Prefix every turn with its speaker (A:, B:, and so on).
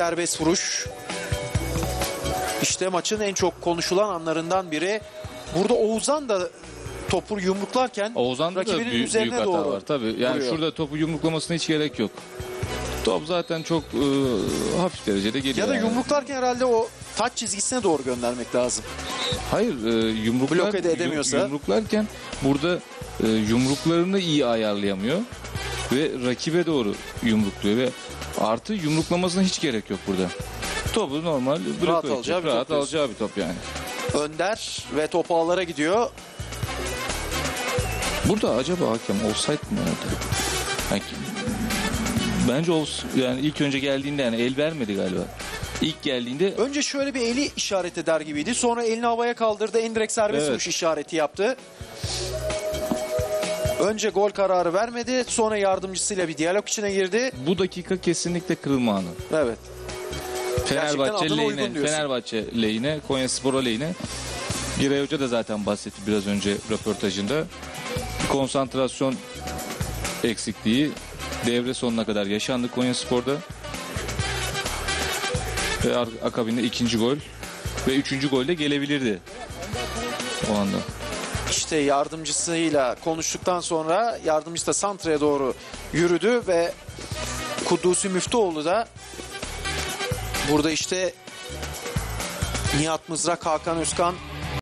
A: Serbest vuruş. İşte maçın en çok konuşulan anlarından biri. Burada Oğuzhan da topu yumruklarken
B: Oğuzhan'da da
A: rakibinin
B: büyük, büyük
A: üzerine
B: hata
A: doğru
B: var. Tabii yani
A: vuruyor.
B: şurada topu yumruklamasına hiç gerek yok. Top zaten çok e, hafif derecede geliyor.
A: Ya da
B: yani.
A: yumruklarken herhalde o taç çizgisine doğru göndermek lazım.
B: Hayır e, yumruklar,
A: Bloke de edemiyorsa?
B: yum- Yumruklarken burada e, yumruklarını iyi ayarlayamıyor. Ve rakibe doğru yumrukluyor ve artı yumruklamasına hiç gerek yok burada. Topu normal bloke
A: Rahat alacağı bir
B: rahat
A: top
B: alacağı bir top yani.
A: Önder ve topu ağlara gidiyor.
B: Burada acaba hakem offside mi orada? Yani, bence off, yani ilk önce geldiğinde yani el vermedi galiba. İlk geldiğinde
A: Önce şöyle bir eli işaret eder gibiydi. Sonra elini havaya kaldırdı. Endirek serbest
B: Evet.
A: işareti yaptı. Önce gol kararı vermedi. Sonra yardımcısıyla bir diyalog içine girdi.
B: bu dakika kesinlikle kırılma anı.
A: Evet.
B: Fenerbahçe lehine. Fenerbahçe lehine, Konya Spor lehine. Giray Hoca da zaten bahsetti biraz önce röportajında. Konsantrasyon eksikliği devre sonuna kadar yaşandı Konya Spor'da. Ve akabinde ikinci gol ve üçüncü gol de gelebilirdi o anda.
A: İşte yardımcısıyla konuştuktan sonra yardımcısı da Santra'ya doğru yürüdü ve Kudusi Müftüoğlu da burada işte Nihat Mızrak, Hakan Özkan